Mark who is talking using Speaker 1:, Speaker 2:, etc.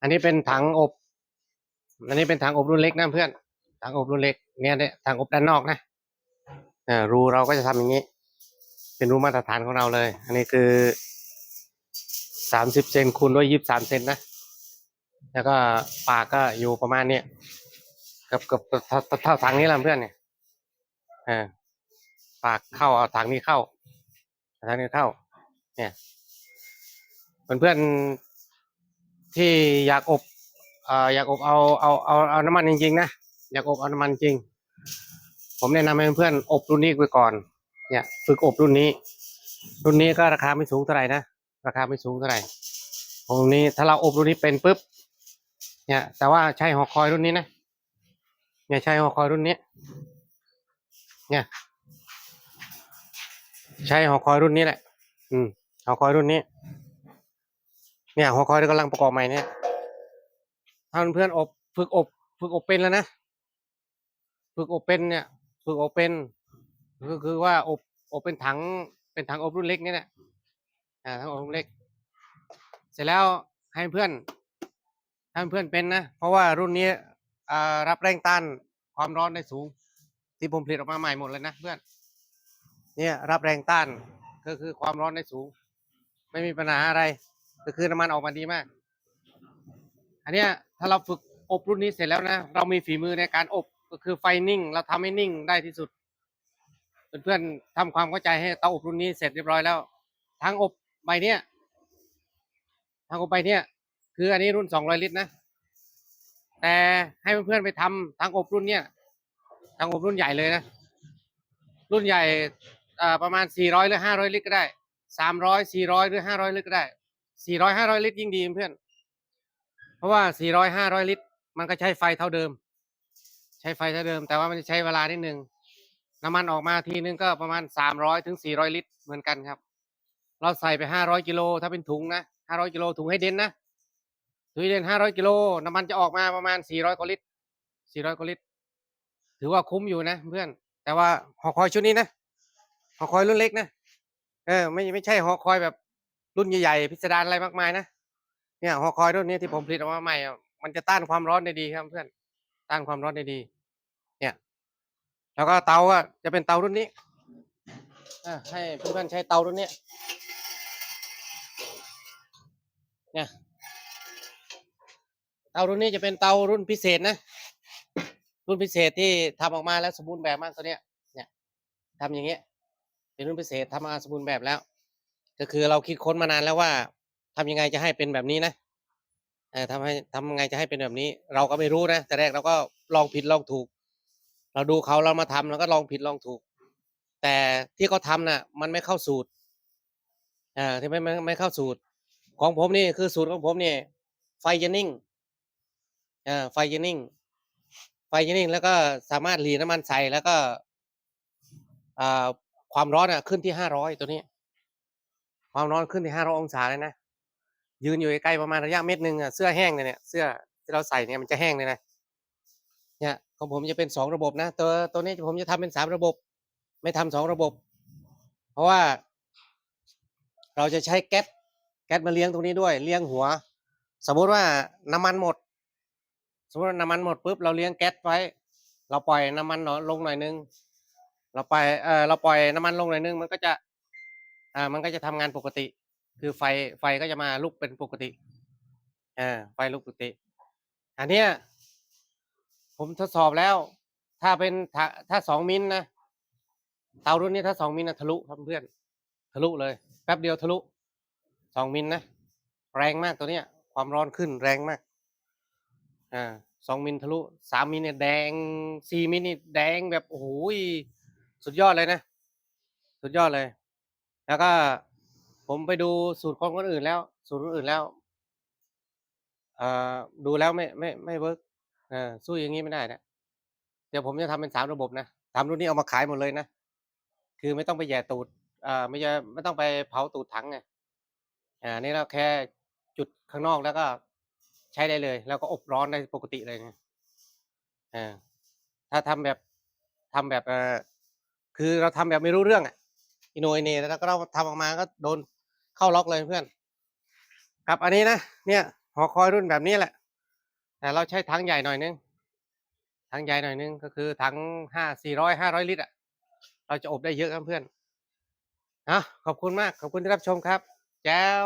Speaker 1: อันนี้เป็นถังอบ อันนี้เป็นถังอบรุ่นเล็กนะเพื่อน ถังอบรุ่นเล็ก เนี่ยเนี่ยถังอบด้านนอกนะอ่ารูเราก็จะทำอย่างนี้ เป็นรูมาตรฐานของเราเลย อันนี้คือสามสิบเซนคูณด้วยยี่สิบสามเซนนะ แล้วก็ปากก็อยู่ประมาณเนี้ยเกับกับเท่าเท่าเท่าถังนี้แหละเพื่อนเนี่ยอ่าปากเข้าเอาถังนี้เข้าถังนี้เข้า เนี่ยเพื่อนๆ ที่อยากอบอ่ออยากอบเอาเอาเอาเอาน้ำมันจริงๆนะอยากอบเอาน้ำมันจริง ผมแนะนำให้เพื่อนๆอบรุ่นนี้ไปก่อน เนี่ย ฝึกอบรุ่นนี้ รุ่นนี้ก็ราคาไม่สูงเท่าไหร่นะราคาไม่สูงเท่าไหร่รุ่นนี้ถ้าเราอบรุ่นนี้เป็นปุ๊บเนี่ยแต่ว่าใช้หอคอยรุ่นนี้นะเนี่ยใช้หอคอยรุ่นนี้เนี่ยใช้หอคอยรุ่นนี้แหละ อืมหอคอยรุ่นนี้ เนี่ยหอคอยที่กำลังประกอบใหม่เนี่ยถ้าเพื่อนอบฝึกอบ ฝึกอบเป็นแล้วนะฝึกอบเป็นเนี่ย ฝึกอบเป็นก็คือว่าอบอบเป็นถังเป็นถังอบรุ่นเล็กนี่แหละอ่าถังอบรุ่นเล็ก เสร็จแล้วให้เพื่อนให้เพื่อนเป็นนะเพราะว่ารุ่นนี้รับแรงต้านความร้อนได้สูง ที่ผมผลิตออกมาใหม่หมดเลยนะเพื่อน เนี่ยรับแรงต้านก็คือความร้อนได้สูง ไม่มีปัญหาอะไร ก็คือน้ำมันออกมาดีมาก อันเนี้ยถ้าเราฝึกอบรุ่นนี้เสร็จแล้วนะ เรามีฝีมือในการอบก็คือไฟนิ่ง เราทำให้นิ่งได้ที่สุด เพื่อนๆทำความเข้าใจให้เตาอบรุ่นนี้เสร็จเรียบร้อยแล้วทางอบใบเนี้ยทางอบใบเนี้ยคืออันนี้รุ่นสองร้อยลิตรนะ แต่ให้เพื่อนๆไปทำทางอบรุ่นเนี้ยทางอบรุ่นใหญ่เลยนะ รุ่นใหญ่ประมาณสี่ร้อยหรือห้าร้อยลิตรก็ได้สามร้อยสี่ร้อยหรือห้าร้อยลิตรก็ได้ สี่ร้อยห้าร้อยลิตรยิ่งดีเพื่อน เพราะว่าสี่ร้อยห้าร้อยลิตร มันก็ใช้ไฟเท่าเดิม ใช้ไฟเท่าเดิม แต่ว่ามันจะใช้เวลานิดนึงน้ำมันออกมาทีนึงก็ประมาณสามร้อยถึงสี่ร้อยลิตรเหมือนกันครับ เราใส่ไปห้าร้อยกิโลถ้าเป็นถุงนะห้าร้อยกิโลถุงให้เด่นนะถุงให้เด่นห้าร้อยกิโลน้ำมันจะออกมาประมาณสี่ร้อยกว่าลิตรสี่ร้อยกว่าลิตร ถือว่าคุ้มอยู่นะเพื่อน แต่ว่าหอคอยชุดนี้นะหอคอยรุ่นเล็กนะเออไม่ไม่ใช่หอคอยแบบ รุ่นใหญ่ๆพิสดารอะไรมากมายนะเนี่ยหอคอยรุ่นนี้ที่ผมผลิตออกมาใหม่อะมันจะต้านความร้อนได้ดีครับเพื่อนต้านความร้อนได้ดี เนี่ย แล้วก็เตาอะจะเป็นเตารุ่นนี้อะให้เพื่อนๆใช้เตารุ่นนี้เนี่ยเตารุ่นนี้จะเป็นเตารุ่นพิเศษนะ รุ่นพิเศษที่ทำออกมาแล้วสมบูรณ์แบบมากตัวเนี้ย เนี่ยทำอย่างเงี้ย เป็นรุ่นพิเศษทำมาสมบูรณ์แบบแล้ว ก็คือเราคิดค้นมานานแล้วว่าทำยังไงจะให้เป็นแบบนี้นะเออทำให้ทำยังไงจะให้เป็นแบบนี้ เราก็ไม่รู้นะแต่แรกเราก็ลองผิดลองถูก เราดูเขาเรามาทำเราก็ลองผิดลองถูก แต่ที่เขาทำน่ะ มันไม่เข้าสูตรอ่าที่ไม่ไม่ไม่เข้าสูตร ของผมนี่คือสูตรของผมนี่ไฟจะนิ่งอ่าไฟจะนิ่งไฟจะนิ่งแล้วก็สามารถหลีน้ำมันใส่แล้วก็อ่าความร้อนอะขึ้นที่ห้าร้อยตัวนี้ ความร้อนขึ้นที่ห้าร้อยองศาเลยนะ ยืนอยู่ใกล้ประมาณระยะเมตรหนึ่งอะเสื้อแห้งเลยเนี่ยเสื้อที่เราใส่เนี่ยมันจะแห้งเลยนะเนี่ยของผมจะเป็นสองระบบนะตัวตัวนี้ผมจะทำเป็นสามระบบ ไม่ทำสองระบบ เพราะว่าเราจะใช้แก๊สแก๊สมาเลี้ยงตรงนี้ด้วยเลี้ยงหัว สมมุติว่าน้ำมันหมด สมมติว่าน้ำมันหมดปุ๊บเราเลี้ยงแก๊สไว้ เราปล่อยน้ำมันหน่อยลงหน่อยนึงเราปล่อยเออเราปล่อยน้ำมันลงหน่อยนึงมันก็จะ อ่ามันก็จะทำงานปกติ คือไฟไฟก็จะมาลุกเป็นปกติอ่าไฟลุกปกติ อันเนี้ยผมทดสอบแล้ว ถ้าเป็นถ้าถ้าสองมิลนะเตารุ่นนี้ถ้าสองมิลนะทะลุครับเพื่อนทะลุเลย แป๊บเดียวทะลุสองมิลนะแรงมากตัวเนี้ย ความร้อนขึ้นแรงมากอ่าสองมิลทะลุสามมิลเนี่ยแดงสี่มิลนี่แดงแบบโอ้โหยสุดยอดเลยนะ สุดยอดเลย แล้วก็ผมไปดูสูตรของคนอื่นแล้ว สูตรคนอื่นแล้วเอ่อดูแล้วไม่ไม่ไม่เวิร์กเออสู้อย่างนี้ไม่ได้นะเดี๋ยวผมจะทำเป็นสามระบบนะทำรุ่นนี้เอามาขายหมดเลยนะคือไม่ต้องไปแย่ตูดอ่าไม่จะไม่ต้องไปเผาตูดถังไงอ่านี่เราแค่จุดข้างนอกแล้วก็ใช้ได้เลย แล้วก็อบร้อนได้ปกติเลยไงอ่าถ้าทำแบบทำแบบเออคือเราทำแบบไม่รู้เรื่องอะ อินโนอินเนแล้วก็เราทำออกมาก็โดนเข้าล็อกเลยเพื่อน ครับอันนี้นะเนี่ยหอคอยรุ่นแบบนี้แหละ แต่เราใช้ถังใหญ่หน่อยนึงถังใหญ่หน่อยนึงก็คือถังห้าสี่ร้อยห้าร้อยลิตรอะเราจะอบได้เยอะครับเพื่อนอะขอบคุณมากขอบคุณที่รับชมครับแจ้ว